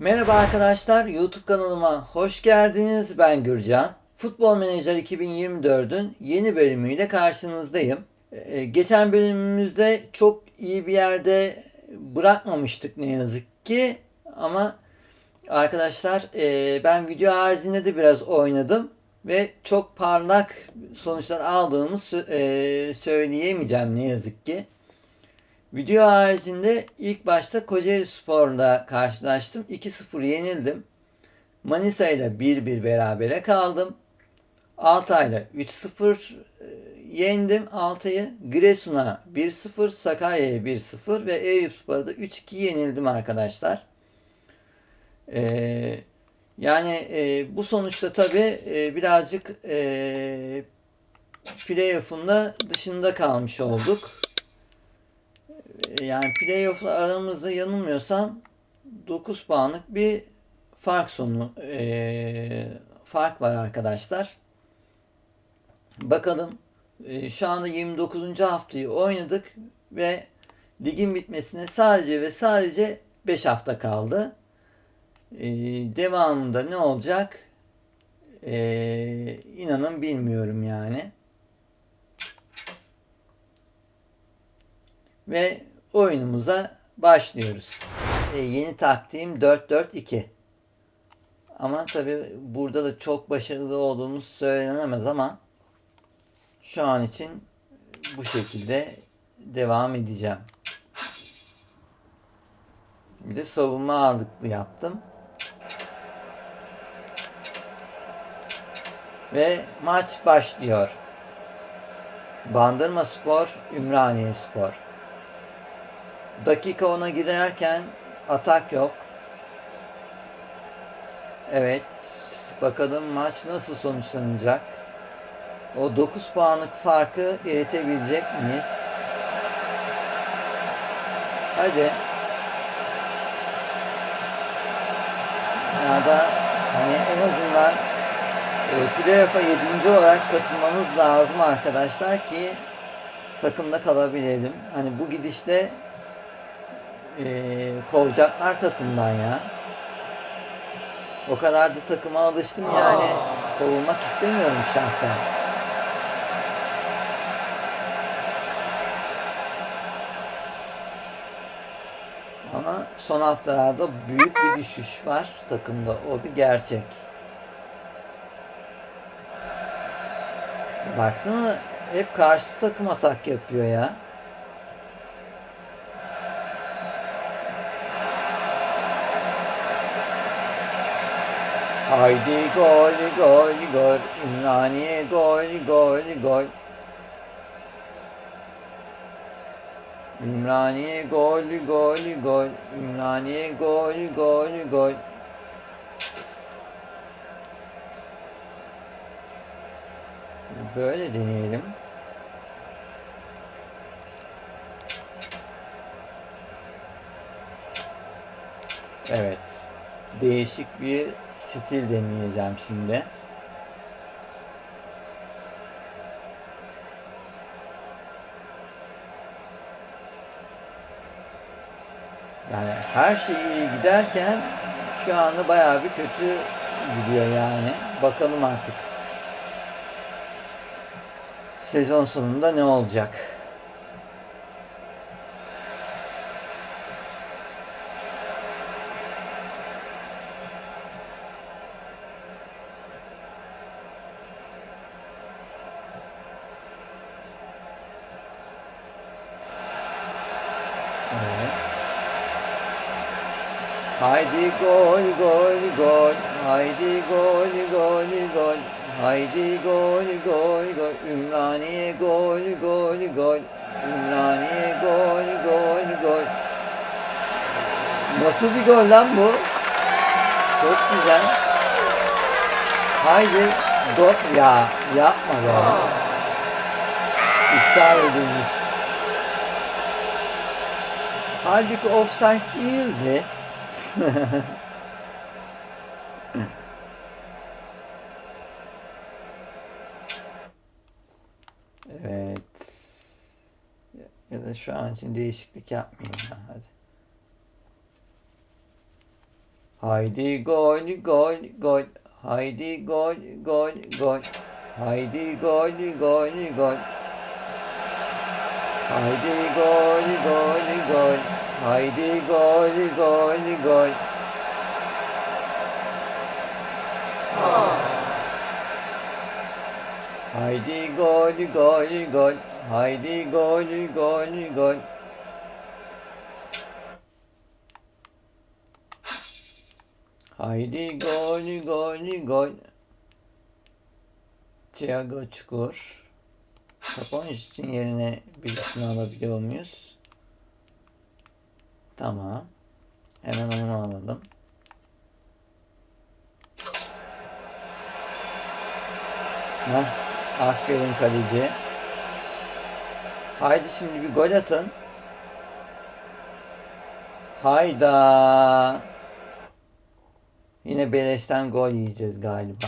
Merhaba arkadaşlar, YouTube kanalıma hoş geldiniz. Ben Gürcan. Futbol Menajer 2024'ün yeni bölümüyle karşınızdayım. Ee, geçen bölümümüzde çok iyi bir yerde bırakmamıştık ne yazık ki. Ama arkadaşlar e, ben video haricinde de biraz oynadım. Ve çok parlak sonuçlar aldığımı e, söyleyemeyeceğim ne yazık ki. Video haricinde ilk başta Kocaeli Spor'la karşılaştım. 2-0 yenildim. Manisa ile 1-1 berabere kaldım. Altay'la 3-0 e, yendim Altay'ı. Giresun'a 1-0, Sakarya'ya 1-0 ve Eyüpspor'a da 3-2 yenildim arkadaşlar. Ee, yani e, bu sonuçta tabi birazcık e, playoff'un da dışında kalmış olduk. Yani playoff'la aramızda yanılmıyorsam 9 puanlık bir fark sonu eee, fark var arkadaşlar. Bakalım eee, şu anda 29. haftayı oynadık ve ligin bitmesine sadece ve sadece 5 hafta kaldı. Eee, devamında ne olacak? Eee inanın bilmiyorum yani. Ve oyunumuza başlıyoruz. E, yeni taktiğim 4-4-2. Ama tabi burada da çok başarılı olduğumuz söylenemez ama şu an için bu şekilde devam edeceğim. Bir de savunma ağırlıklı yaptım. Ve maç başlıyor. Bandırma Spor, Ümraniye Spor. Dakika ona girerken atak yok. Evet. Bakalım maç nasıl sonuçlanacak? O 9 puanlık farkı eritebilecek miyiz? Hadi. Ya da hani en azından e, playoff'a 7. olarak katılmamız lazım arkadaşlar ki takımda kalabilelim. Hani bu gidişle e, kovacaklar takımdan ya. O kadar da takıma alıştım yani kovulmak istemiyorum şahsen. Ama son haftalarda büyük bir düşüş var takımda. O bir gerçek. Baksana hep karşı takım atak yapıyor ya. Haydi gol gol gol Ümraniye gol gol gol Ümraniye gol gol gol Ümraniye gol gol gol Böyle deneyelim. Evet. Değişik bir stil deneyeceğim şimdi. Yani her şey iyi giderken şu anda bayağı bir kötü gidiyor yani. Bakalım artık. Sezon sonunda ne olacak? Haydi gol gol gol Haydi gol gol gol Ümraniye gol gol gol Ümraniye gol gol gol Nasıl bir gol lan bu? Çok güzel. Haydi gol ya yapma be. İptal edilmiş. Halbuki offside değildi. evet. Ya da şu an için değişiklik yapmayayım ya hadi. Haydi gol gol gol. Haydi gol gol gol. Haydi gol gol gol. Haydi gol gol gol. Haydi gol gol gol. Haydi gol gol gol. Haydi gol gol gol. Haydi gol gol gol. Thiago Çukur. Kapanış için yerine birisini alabiliyor muyuz? Tamam. Hemen onu alalım. Heh, aferin kaleci. Haydi şimdi bir gol atın. Hayda. Yine beleşten gol yiyeceğiz galiba.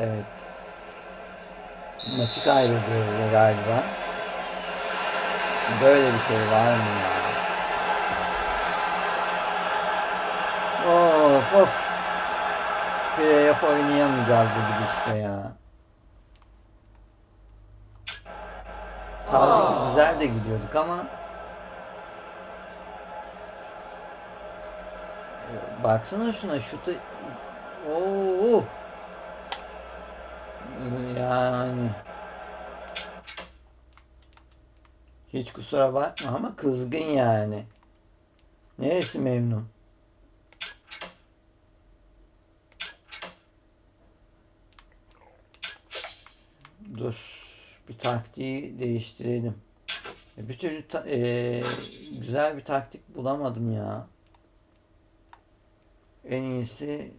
Evet. Maçı kaybediyoruz galiba. Böyle bir şey var mı ya? Of of. Playoff oynayamayacağız bu gidişle ya. Tabii güzel de gidiyorduk ama Baksana şuna şutu Oo. Yani hiç kusura bakma ama kızgın yani. Neresi memnun? Dur. Bir taktiği değiştirelim. E, Bir türlü e, güzel bir taktik bulamadım ya. En iyisi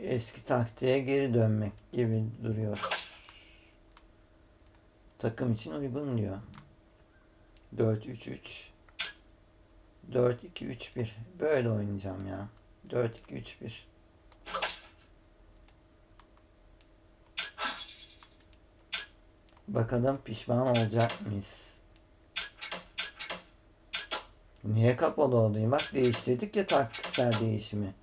eski taktiğe geri dönmek gibi duruyor. Takım için uygun diyor. 4-3-3 4-2-3-1 Böyle oynayacağım ya. 4-2-3-1 Bakalım pişman olacak mıyız? Niye kapalı olayım? Bak değiştirdik ya taktiksel değişimi.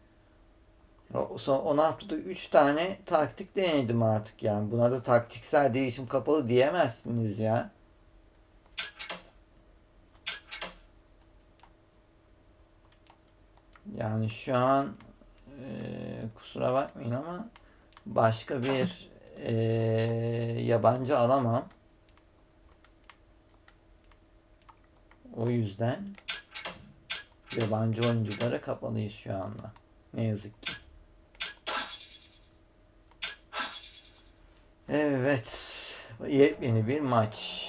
Son 10 haftada 3 tane taktik denedim artık yani. Buna da taktiksel değişim kapalı diyemezsiniz ya. Yani şu an eee, kusura bakmayın ama başka bir eee, yabancı alamam. O yüzden yabancı oyunculara kapalıyız şu anda. Ne yazık ki. Evet. Yepyeni bir maç.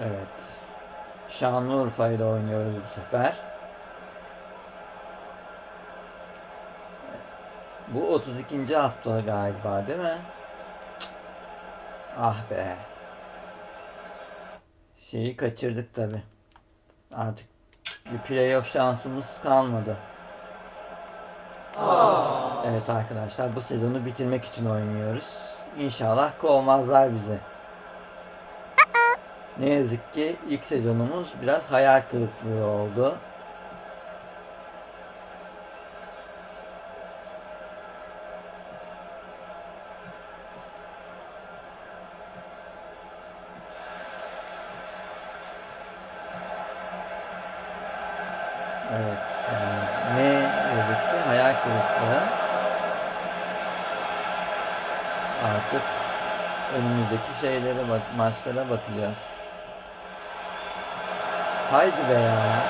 Evet. Şanlıurfa ile oynuyoruz bu sefer. Bu 32. hafta galiba değil mi? Ah be. Şeyi kaçırdık tabi. Artık bir playoff şansımız kalmadı. Evet arkadaşlar bu sezonu bitirmek için oynuyoruz. İnşallah kovmazlar bizi. Ne yazık ki ilk sezonumuz biraz hayal kırıklığı oldu. Maçlara bakacağız. Haydi be ya.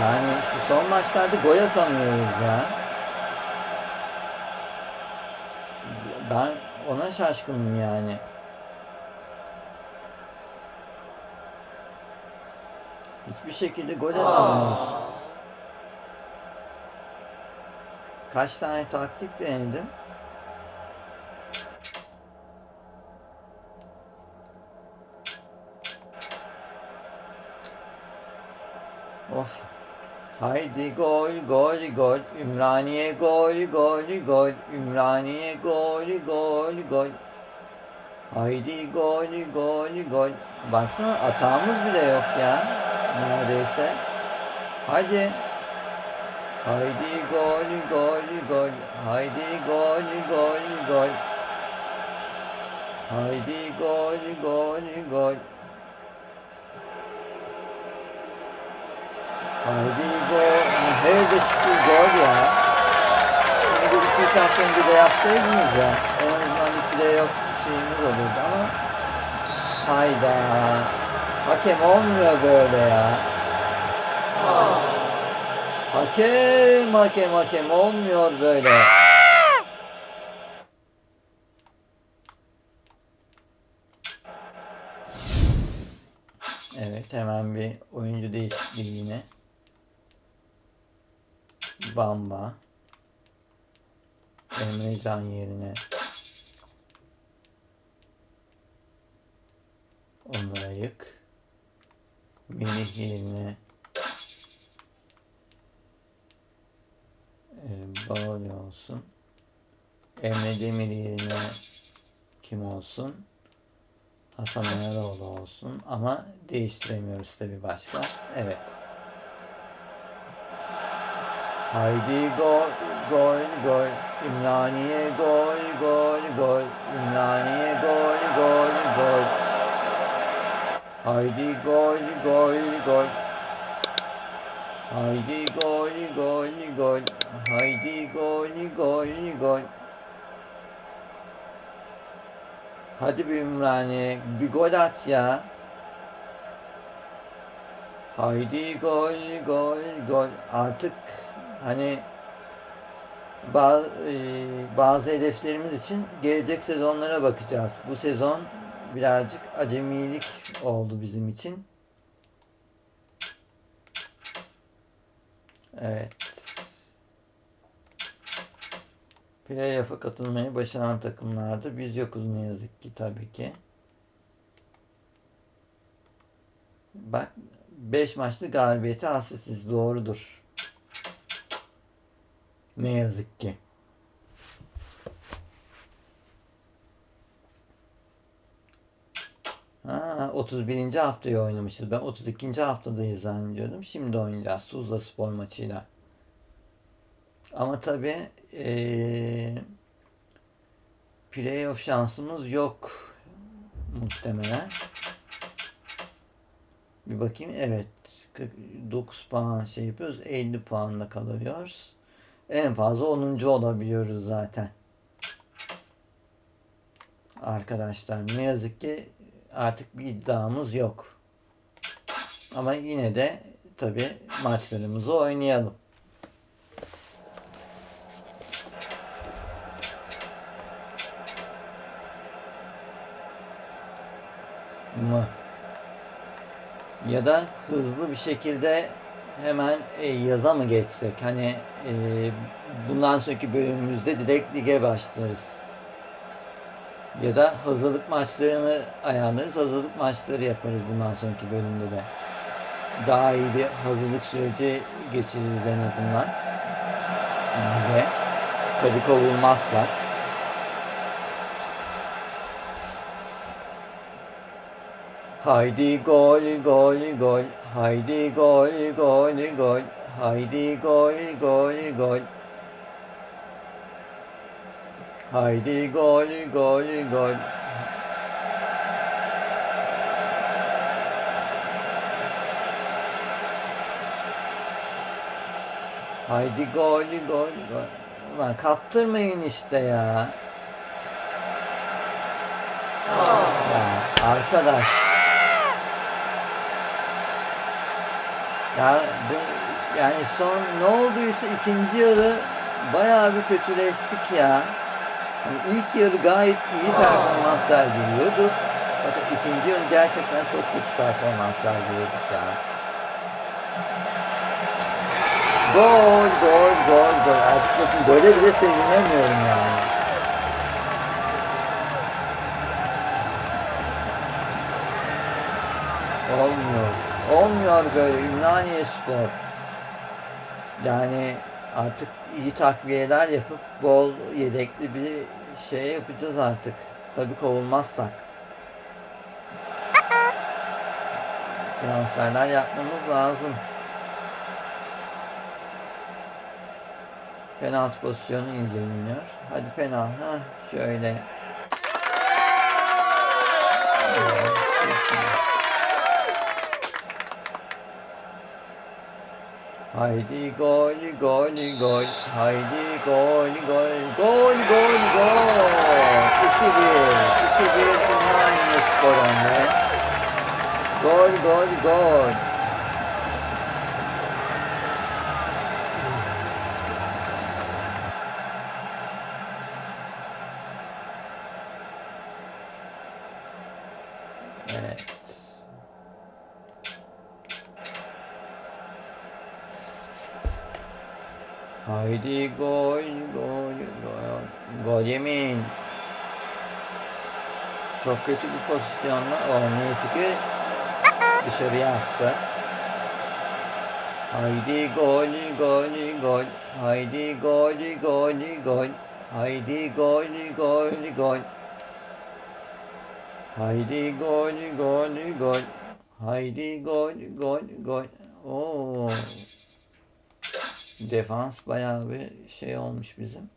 Yani şu son maçlarda gol atamıyoruz ya. Ben ona şaşkınım yani. Hiçbir şekilde gol atamıyoruz. Kaç tane taktik denedim. Of. Haydi gol gol gol Ümraniye gol gol gol Ümraniye gol gol gol Haydi gol gol gol Baksana atağımız bile yok ya. Neredeyse. Hadi. Haydi gol gol gol. Haydi gol gol gol. Haydi gol gol gol. Gol. Hele de şükür gol ya. Şimdi bir iki üç hafta önce de yapsaydınız ya. En azından bir playoff şeyimiz olurdu ama. Hayda. Hakem olmuyor böyle ya. Hakem hakem hakem olmuyor böyle. Evet hemen bir oyuncu değişikliği yine. Bamba. Emre Can yerine. Onur Ayık. Melih yerine. Ee, Bağlı olsun. Emre Demir yerine kim olsun? Hasan Ayaroğlu olsun ama değiştiremiyoruz tabi başka. Evet. Haydi gol gol gol. Ümraniye gol gol gol. Ümraniye gol gol gol. Haydi gol gol gol. Haydi gol gol gol. Haydi gol gol gol. Hadi bir Ümraniye bir gol at ya. Haydi gol gol gol. Artık hani bazı, bazı hedeflerimiz için gelecek sezonlara bakacağız. Bu sezon birazcık acemilik oldu bizim için. Evet. Playoff'a katılmayı başaran takımlarda biz yokuz ne yazık ki tabii ki. Bak 5 maçlı galibiyeti hasretiz doğrudur. Ne yazık ki. Ha, 31. haftayı oynamışız. Ben 32. haftadayız zannediyordum. Şimdi oynayacağız Tuzla Spor maçıyla. Ama tabi ee, playoff şansımız yok muhtemelen. Bir bakayım. Evet. 49 puan şey yapıyoruz. 50 puanla kalıyoruz. En fazla 10. olabiliyoruz zaten. Arkadaşlar ne yazık ki artık bir iddiamız yok. Ama yine de tabi maçlarımızı oynayalım. mı? Ya da hızlı bir şekilde hemen e, yaza mı geçsek? Hani e, bundan sonraki bölümümüzde direkt lige başlarız. Ya da hazırlık maçlarını ayarlarız. Hazırlık maçları yaparız bundan sonraki bölümde de. Daha iyi bir hazırlık süreci geçiririz en azından. Lige. Tabii kovulmazsak. Haydi gol gol gol Haydi gol gol gol Haydi gol gol gol. Haydi gol gol gol. Haydi gol gol gol. Ulan kaptırmayın işte ya. Ya arkadaş. Ya bu yani son ne olduysa ikinci yarı bayağı bir kötüleştik ya. Hani ilk yarı gayet iyi performans sergiliyorduk. Fakat ikinci yarı gerçekten çok kötü performans sergiledik ya. Gol, gol, gol, gol. Artık bakın gole bile sevinemiyorum yani. Olmuyor. Olmuyor böyle Ümraniye Spor. Yani artık iyi takviyeler yapıp bol yedekli bir şey yapacağız artık. Tabii kovulmazsak. transferler yapmamız lazım. Penaltı pozisyonu inceleniyor. Hadi penaltı. Şöyle. Haydi gol gol gol. Haydi gol gol gol gol gol. 2-1. 2-1 Ümraniye Spor önde. Gol gol gol. Evet. Haydi gol gol gol. Gol yemin. Çok kötü bir pozisyonla. O neyse ki dışarıya attı. Haydi gol gol gol. Haydi gol gol gol. Haydi gol gol gol. Haydi gol gol gol. Haydi gol gol gol. Oo. Defans bayağı bir şey olmuş bizim.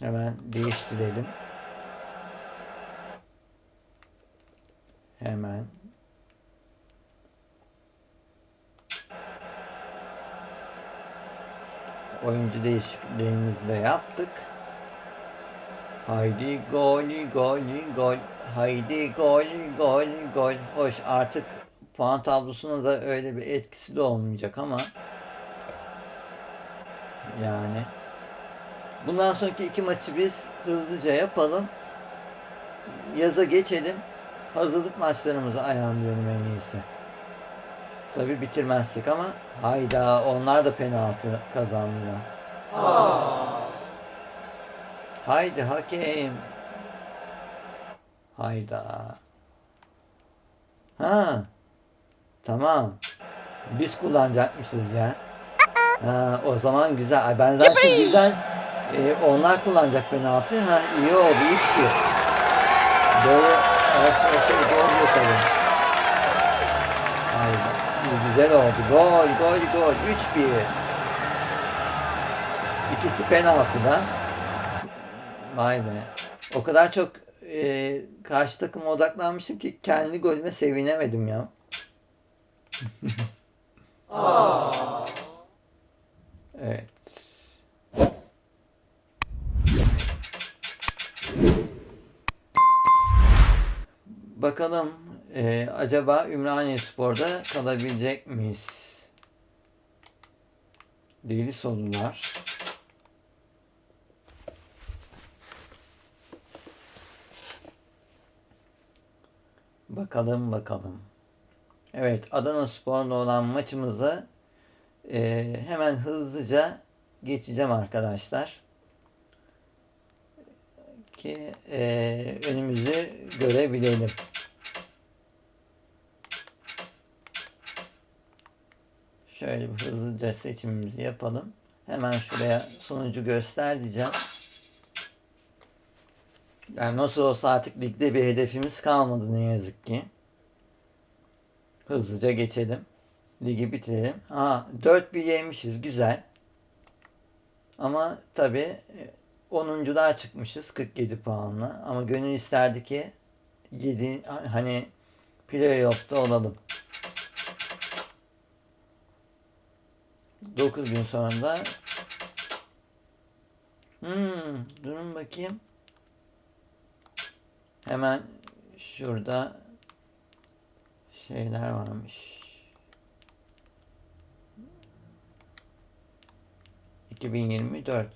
Hemen değiştirelim. Hemen. Oyuncu değişikliklerimizi de yaptık. Haydi gol gol gol. Haydi gol gol gol. Hoş artık puan tablosuna da öyle bir etkisi de olmayacak ama yani bundan sonraki iki maçı biz hızlıca yapalım. Yaza geçelim. Hazırlık maçlarımızı ayarlayalım en iyisi. Tabi bitirmezsek ama hayda onlar da penaltı kazandılar. Haydi hakem. Hayda. Ha. Tamam. Biz kullanacakmışız ya. Ha, o zaman güzel. Ay, Ben zaten birden e, onlar kullanacak penaltı. Ha iyi oldu. 3-1. Böyle aslında şey gol yapalım. İyi, güzel oldu. Gol, gol, gol. 3-1. İkisi penaltıdan. Vay be. O kadar çok e, karşı takıma odaklanmışım ki kendi golüme sevinemedim ya. Evet. Bakalım e, acaba Ümraniye Spor'da kalabilecek miyiz? Deli sorular. Bakalım bakalım. Evet Adana Spor'la olan maçımızı e, hemen hızlıca geçeceğim arkadaşlar. Ki e, önümüzü görebilelim. Şöyle bir hızlıca seçimimizi yapalım. Hemen şuraya sonucu göster diyeceğim. Yani nasıl olsa artık ligde bir hedefimiz kalmadı ne yazık ki. Hızlıca geçelim. Ligi bitirelim. Aa 4 bir yemişiz güzel. Ama tabi 10'uncular çıkmışız 47 puanla. Ama gönül isterdi ki 7 hani playoff'ta olalım. 9 gün sonra da Hmm, durun bakayım. Hemen şurada şeyler varmış. 2024.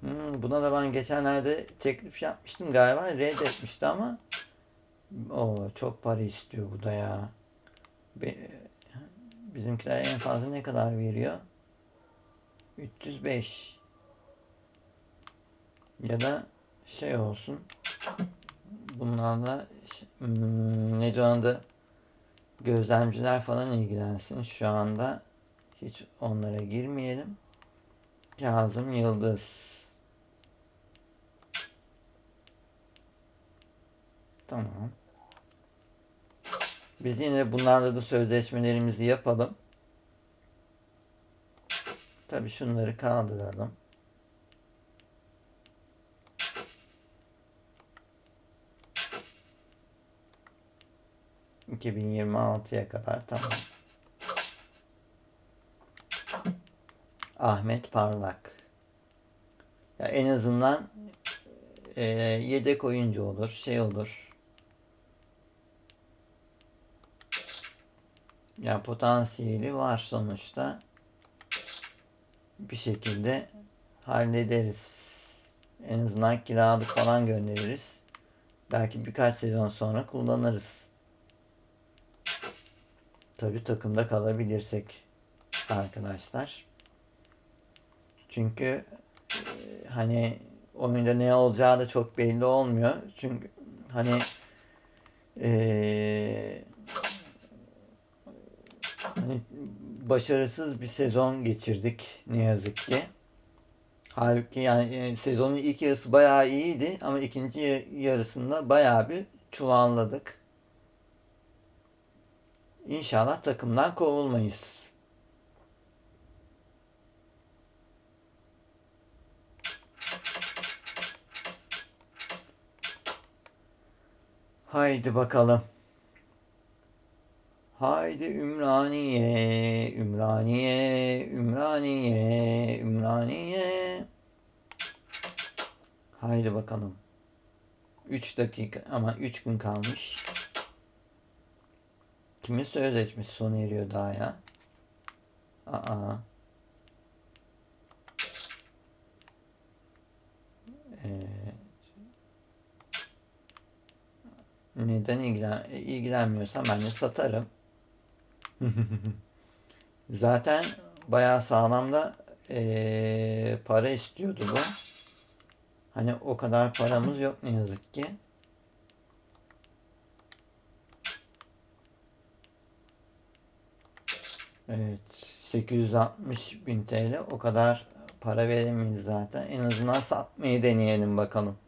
Hmm, buna da ben geçenlerde teklif yapmıştım galiba reddetmişti ama o çok para istiyor bu da ya. Bizimkiler en fazla ne kadar veriyor? 305 ya da şey olsun bunlarla hmm, ne diyor da gözlemciler falan ilgilensin şu anda hiç onlara girmeyelim Kazım Yıldız Tamam. Biz yine bunlarla da sözleşmelerimizi yapalım. Tabii şunları kaldıralım. ...2026'ya kadar tamam. Ahmet Parlak. Ya en azından e, yedek oyuncu olur, şey olur. Ya potansiyeli var sonuçta. Bir şekilde hallederiz. En azından kiralık falan göndeririz. Belki birkaç sezon sonra kullanırız. Tabi takımda kalabilirsek arkadaşlar. Çünkü e, hani oyunda ne olacağı da çok belli olmuyor. Çünkü hani hani başarısız bir sezon geçirdik ne yazık ki. Halbuki yani e, sezonun ilk yarısı bayağı iyiydi ama ikinci ya- yarısında bayağı bir çuvalladık. İnşallah takımdan kovulmayız. Haydi bakalım. Haydi Ümraniye, Ümraniye, Ümraniye, Ümraniye. Haydi bakalım. 3 dakika ama 3 gün kalmış. Kimin sözleşmesi sona eriyor daha ya? Aa. Evet. Neden ilgilen ilgilenmiyorsam ben de satarım. Zaten bayağı sağlam da eee, para istiyordu bu. Hani o kadar paramız yok ne yazık ki. Evet 860 bin TL o kadar para veremeyiz zaten. En azından satmayı deneyelim bakalım.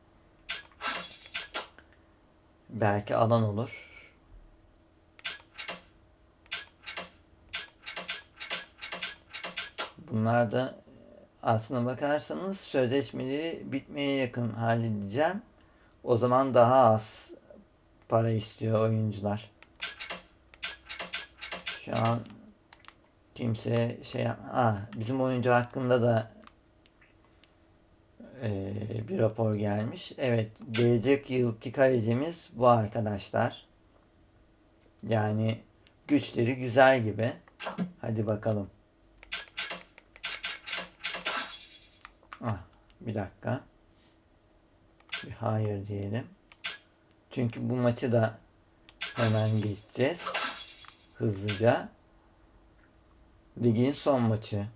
Belki alan olur. Bunlar da aslına bakarsanız sözleşmeleri bitmeye yakın halledeceğim. O zaman daha az para istiyor oyuncular. Şu an kimse şey ah, bizim oyuncu hakkında da eee, bir rapor gelmiş. Evet, gelecek yılki kalecimiz bu arkadaşlar. Yani güçleri güzel gibi. Hadi bakalım. Ah, bir dakika. Bir hayır diyelim. Çünkü bu maçı da hemen geçeceğiz. Hızlıca. Ligin son maçı.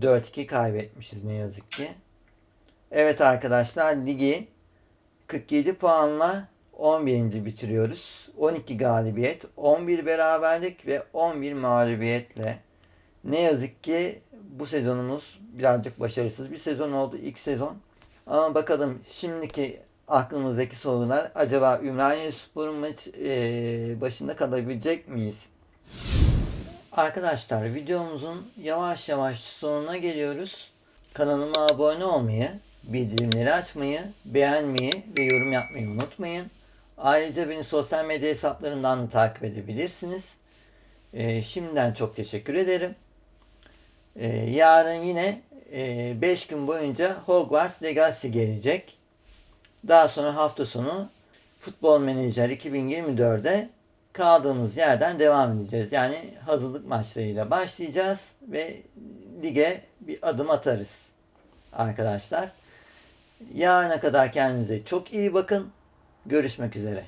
4-2 kaybetmişiz ne yazık ki. Evet arkadaşlar ligi 47 puanla 11. bitiriyoruz. 12 galibiyet, 11 beraberlik ve 11 mağlubiyetle. Ne yazık ki bu sezonumuz birazcık başarısız bir sezon oldu ilk sezon. Ama bakalım şimdiki aklımızdaki sorular acaba Ümraniye Spor'un maç eee, başında kalabilecek miyiz? Arkadaşlar videomuzun yavaş yavaş sonuna geliyoruz. Kanalıma abone olmayı, bildirimleri açmayı, beğenmeyi ve yorum yapmayı unutmayın. Ayrıca beni sosyal medya hesaplarımdan da takip edebilirsiniz. Ee, şimdiden çok teşekkür ederim. Ee, yarın yine 5 gün boyunca Hogwarts Legacy gelecek. Daha sonra hafta sonu Futbol Menajer 2024'de kaldığımız yerden devam edeceğiz. Yani hazırlık maçlarıyla başlayacağız ve lige bir adım atarız arkadaşlar. Yarına kadar kendinize çok iyi bakın. Görüşmek üzere.